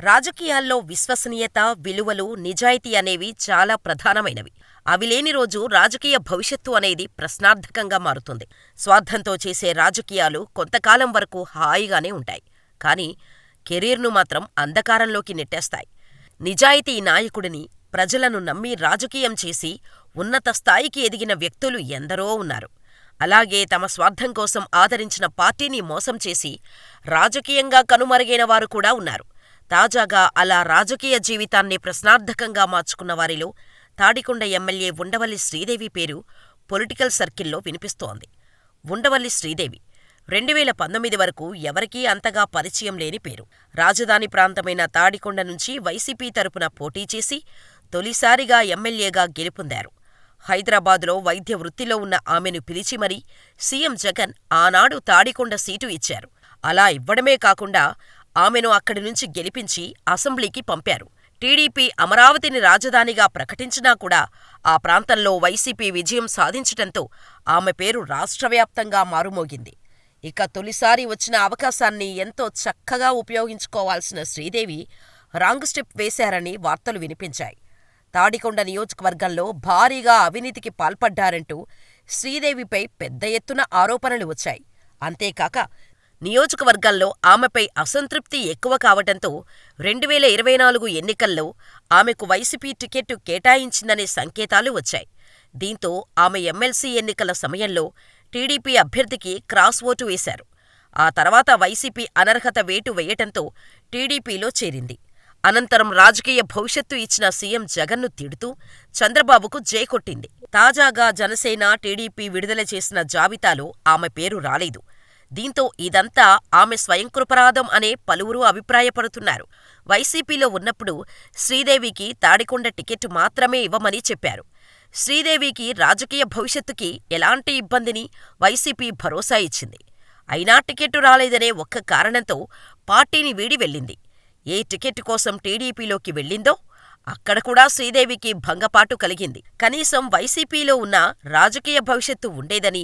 రాజకీయాల్లో విశ్వసనీయత, విలువలు, నిజాయితీ అనేవి చాలా ప్రధానమైనవి. అవి లేని రోజు రాజకీయ భవిష్యత్తు అనేది ప్రశ్నార్థకంగా మారుతుంది. స్వార్థంతో చేసే రాజకీయాలు కొంతకాలం వరకు హాయిగానే ఉంటాయి. కానీ కెరీర్ను మాత్రం అంధకారంలోకి నెట్టేస్తాయి. నిజాయితీ నాయకుడిని ప్రజలను నమ్మి రాజకీయం చేసి ఉన్నత స్థాయికి ఎదిగిన వ్యక్తులు ఎందరో ఉన్నారు. అలాగే తమ స్వార్థం కోసం ఆదరించిన పార్టీని మోసం చేసి రాజకీయంగా కనుమరుగైన వారు కూడా ఉన్నారు. తాజాగా అలా రాజకీయ జీవితాన్ని ప్రశ్నార్థకంగా మార్చుకున్న వారిలో తాడికొండ ఎమ్మెల్యే ఉండవల్లి శ్రీదేవి పేరు పొలిటికల్ సర్కిల్లో వినిపిస్తోంది. ఉండవల్లి శ్రీదేవి రెండువేల పంతొమ్మిది వరకు ఎవరికీ అంతగా పరిచయం లేని పేరు. రాజధాని ప్రాంతమైన తాడికొండ నుంచి వైసీపీ తరపున పోటీ చేసి తొలిసారిగా ఎమ్మెల్యేగా గెలుపొందారు. హైదరాబాదులో వైద్య వృత్తిలో ఉన్న ఆమెను పిలిచి మరీ సీఎం జగన్ ఆనాడు తాడికొండ సీటు ఇచ్చారు. అలా ఇవ్వడమే కాకుండా ఆమెను అక్కడి నుంచి గెలిపించి అసెంబ్లీకి పంపారు. టీడీపీ అమరావతిని రాజధానిగా ప్రకటించినా కూడా ఆ ప్రాంతంలో వైసీపీ విజయం సాధించటంతో ఆమె పేరు రాష్ట్రవ్యాప్తంగా మారుమోగింది. ఇక తొలిసారి వచ్చిన అవకాశాన్ని ఎంతో చక్కగా ఉపయోగించుకోవాల్సిన శ్రీదేవి రాంగ్ స్టెప్ వేశారని వార్తలు వినిపించాయి. తాడికొండ నియోజకవర్గంలో భారీగా అవినీతికి పాల్పడ్డారంటూ శ్రీదేవిపై పెద్ద ఎత్తున ఆరోపణలు వచ్చాయి. అంతేకాక నియోజకవర్గాల్లో ఆమెపై అసంతృప్తి ఎక్కువ కావటంతో రెండువేల ఇరవై నాలుగు ఎన్నికల్లో ఆమెకు వైసీపీ టికెట్టు కేటాయించిందనే సంకేతాలు వచ్చాయి. దీంతో ఆమె ఎమ్మెల్సీ ఎన్నికల సమయంలో టీడీపీ అభ్యర్థికి క్రాస్ ఓటు వేశారు. ఆ తర్వాత వైసీపీ అనర్హత వేటు వేయటంతో టీడీపీలో చేరింది. అనంతరం రాజకీయ భవిష్యత్తు ఇచ్చిన సీఎం జగన్ను తిడుతూ చంద్రబాబుకు జై కొట్టింది. తాజాగా జనసేన, టీడీపీ విడుదల చేసిన జాబితాలో ఆమె పేరు రాలేదు. దీంతో ఇదంతా ఆమె స్వయంకృపరాధం అనే పలువురు అభిప్రాయపడుతున్నారు. వైసీపీలో ఉన్నప్పుడు శ్రీదేవికి తాడికొండ టికెట్ మాత్రమే ఇవ్వమని చెప్పారు. శ్రీదేవికి రాజకీయ భవిష్యత్తుకి ఎలాంటి ఇబ్బందిని వైసీపీ భరోసా ఇచ్చింది. అయినా టికెట్టు రాలేదనే ఒక్క కారణంతో పార్టీని వీడి వెళ్ళింది. ఏ టికెట్ కోసం టీడీపీలోకి వెళ్ళిందో అక్కడ కూడా శ్రీదేవికి భంగపాటు కలిగింది. కనీసం వైసీపీలో ఉన్న రాజకీయ భవిష్యత్తు ఉండేదని,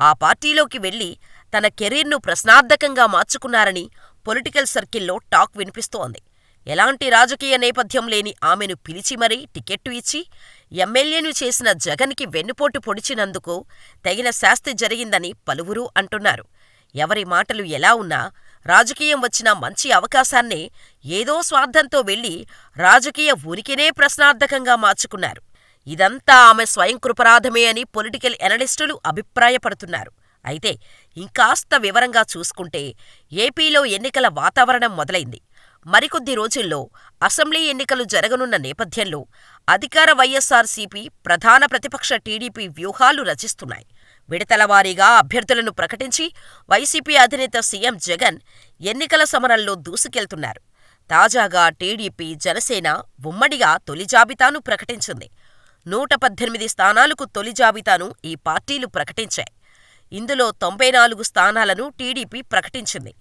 ఆ పార్టీలోకి వెళ్ళి తన కెరీర్ను ప్రశ్నార్థకంగా మార్చుకున్నారని పొలిటికల్ సర్కిల్లో టాక్ వినిపిస్తోంది. ఎలాంటి రాజకీయ నేపథ్యం లేని ఆమెను పిలిచి మరీ టికెట్టు ఇచ్చి ఎమ్మెల్యేను చేసిన జగన్కి వెన్నుపోటు పొడిచినందుకు తగిన శాస్తి జరిగిందని పలువురూ అంటున్నారు. ఎవరి మాటలు ఎలా ఉన్నా రాజకీయం వచ్చిన మంచి అవకాశాన్నే ఏదో స్వార్థంతో వెళ్ళి రాజకీయ ఉనికినే ప్రశ్నార్థకంగా మార్చుకున్నారు. ఇదంతా ఆమె స్వయం కృపరాధమే అని పొలిటికల్ ఎనలిస్టులు అభిప్రాయపడుతున్నారు. అయితే ఇంకాస్త వివరంగా చూసుకుంటే ఏపీలో ఎన్నికల వాతావరణం మొదలైంది. మరికొద్ది రోజుల్లో అసెంబ్లీ ఎన్నికలు జరగనున్న నేపథ్యంలో అధికార వైఎస్సార్సీపీ, ప్రధాన ప్రతిపక్ష టీడీపీ వ్యూహాలు రచిస్తున్నాయి. విడతలవారీగా అభ్యర్థులను ప్రకటించి వైసీపీ అధినేత సీఎం జగన్ ఎన్నికల సమరంలో దూసుకెళ్తున్నారు. తాజాగా టీడీపీ, జనసేన ఉమ్మడిగా తొలి జాబితాను ప్రకటించింది. నూట పద్దెనిమిది స్థానాలకు తొలి జాబితాను ఈ పార్టీలు ప్రకటించాయి. ఇందులో తొంభై నాలుగు స్థానాలను టీడీపీ ప్రకటించింది.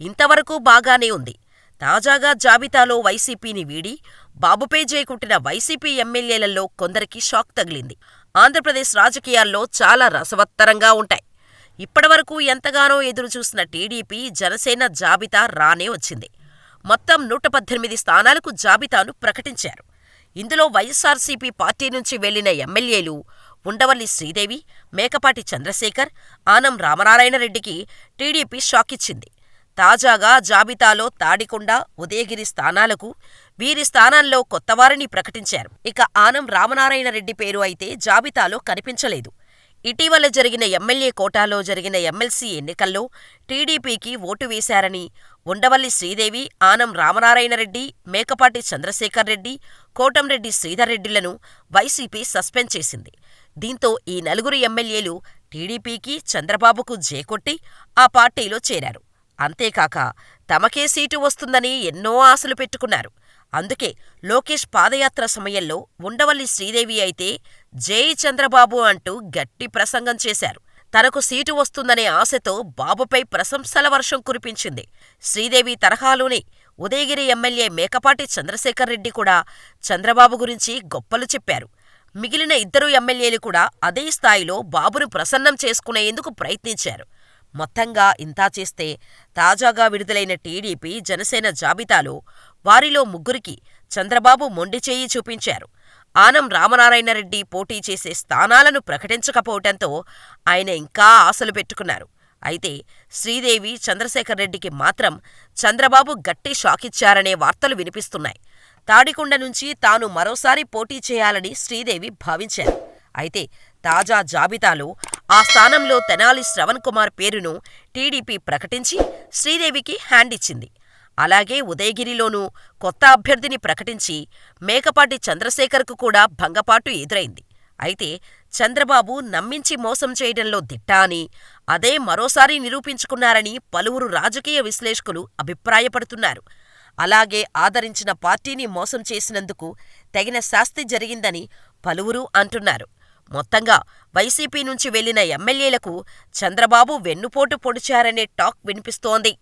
ఇంతవరకు బాగానే ఉంది. తాజాగా జాబితాలో వైసీపీని వీడి బాబుపై జైకొట్టిన వైసీపీ ఎమ్మెల్యేలలో కొందరికి షాక్ తగిలింది. ఆంధ్రప్రదేశ్ రాజకీయాల్లో చాలా రసవత్తరంగా ఉంటాయి. ఇప్పటివరకు ఎంతగానో ఎదురుచూసిన టీడీపీ, జనసేన జాబితా రానే వచ్చింది. మొత్తం నూట పద్దెనిమిది స్థానాలకు జాబితాను ప్రకటించారు. ఇందులో వైఎస్సార్సీపీ పార్టీ నుంచి వెళ్ళిన ఎమ్మెల్యేలు ఉండవల్లి శ్రీదేవి, మేకపాటి చంద్రశేఖర్, ఆనం రామనారాయణరెడ్డికి టీడీపీ షాకిచ్చింది. తాజాగా జాబితాలో తాడికొండ, ఉదయగిరి స్థానాలకు వీరి స్థానాల్లో కొత్తవారిని ప్రకటించారు. ఇక ఆనం రామనారాయణరెడ్డి పేరు అయితే జాబితాలో కనిపించలేదు. ఇటీవల జరిగిన ఎమ్మెల్యే కోటాలో జరిగిన ఎమ్మెల్సీ ఎన్నికల్లో టీడీపీకి ఓటు వేశారని ఉండవల్లి శ్రీదేవి, ఆనం రామనారాయణరెడ్డి, మేకపాటి చంద్రశేఖర్రెడ్డి, కోటంరెడ్డి శ్రీధర్రెడ్డిలను వైసీపీ సస్పెండ్ చేసింది. దీంతో ఈ నలుగురు ఎమ్మెల్యేలు టీడీపీకి, చంద్రబాబుకు జేకొట్టి ఆ పార్టీలో చేరారు. అంతేకాక తమకే సీటు వస్తుందని ఎన్నో ఆశలు పెట్టుకున్నారు. అందుకే లోకేష్ పాదయాత్ర సమయంలో ఉండవల్లి శ్రీదేవి అయితే జై చంద్రబాబు అంటూ గట్టి ప్రసంగం చేశారు. తనకు సీటు వస్తుందనే ఆశతో బాబుపై ప్రశంసల వర్షం కురిపించింది. శ్రీదేవి తరహాలోనే ఉదయగిరి ఎమ్మెల్యే మేకపాటి చంద్రశేఖర్రెడ్డి కూడా చంద్రబాబు గురించి గొప్పలు చెప్పారు. మిగిలిన ఇద్దరు ఎమ్మెల్యేలు కూడా అదే స్థాయిలో బాబును ప్రసన్నం చేసుకునేందుకు ప్రయత్నించారు. మొత్తంగా ఇంతా చేస్తే తాజాగా విడుదలైన టీడీపీ, జనసేన జాబితాలో వారిలో ముగ్గురికి చంద్రబాబు మొండిచేయి చూపించారు. ఆనం రామనారాయణరెడ్డి పోటీ చేసే స్థానాలను ప్రకటించకపోవటంతో ఆయన ఇంకా ఆశలు పెట్టుకున్నారు. అయితే శ్రీదేవి, చంద్రశేఖర్రెడ్డికి మాత్రం చంద్రబాబు గట్టి షాకిచ్చారనే వార్తలు వినిపిస్తున్నాయి. తాడికొండ నుంచి తాను మరోసారి పోటీ చేయాలని శ్రీదేవి భావించారు. అయితే తాజా జాబితాలో ఆ స్థానంలో తెనాలి శ్రవణ్ కుమార్ పేరును టీడీపీ ప్రకటించి శ్రీదేవికి హ్యాండిచ్చింది. అలాగే ఉదయగిరిలోనూ కొత్త అభ్యర్థిని ప్రకటించి మేకపాటి చంద్రశేఖర్కు కూడా భంగపాటు ఎదురైంది. అయితే చంద్రబాబు నమ్మించి మోసం చేయడంలో దిట్ట అని, అదే మరోసారి నిరూపించుకున్నారని పలువురు రాజకీయ విశ్లేషకులు అభిప్రాయపడుతున్నారు. అలాగే ఆదరించిన పార్టీని మోసం చేసినందుకు తగిన శాస్తి జరిగిందని పలువురు అంటున్నారు. మొత్తంగా వైసీపీ నుంచి వెళ్ళిన ఎమ్మెల్యేలకు చంద్రబాబు వెన్నుపోటు పొడిచారనే టాక్ వినిపిస్తోంది.